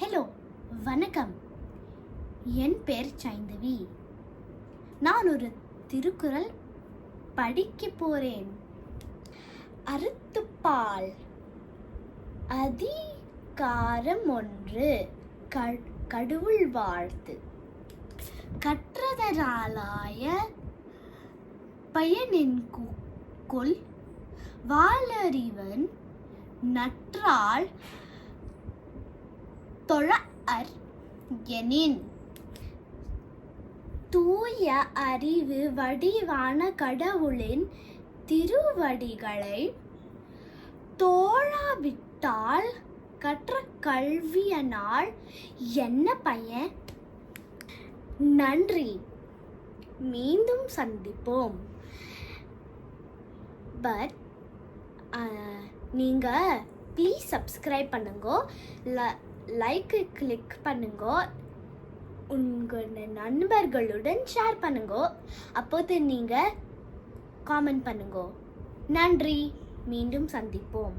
Hello வணக்கம். என் பேர் சைந்தவி. நான் ஒரு திருக்குறள் படிக்க போறேன். அறுத்துப்பால். அதிகாரம் ஒன்று. க- கடவுள் வாழ்த்து. கற்றதராலாய பயனின் கு- கொல். நற்றால் தொழஅர் எனின் தூய அறிவு வடிவான கடவுளின் திருவடிகளை தோழாவிட்டால் கற்ற கல்வியனால் என்ன பயன்? நன்றி. மீண்டும் சந்திப்போம். பட் நீங்கள் ப்ளீஸ் சப்ஸ்கிரைப் பண்ணுங்க. லைக்கு கிளிக் பண்ணுங்க. உங்கள் நண்பர்களுடன் ஷேர் பண்ணுங்க. அப்போது நீங்கள் காமெண்ட் பண்ணுங்க. நன்றி. மீண்டும் சந்திப்போம்.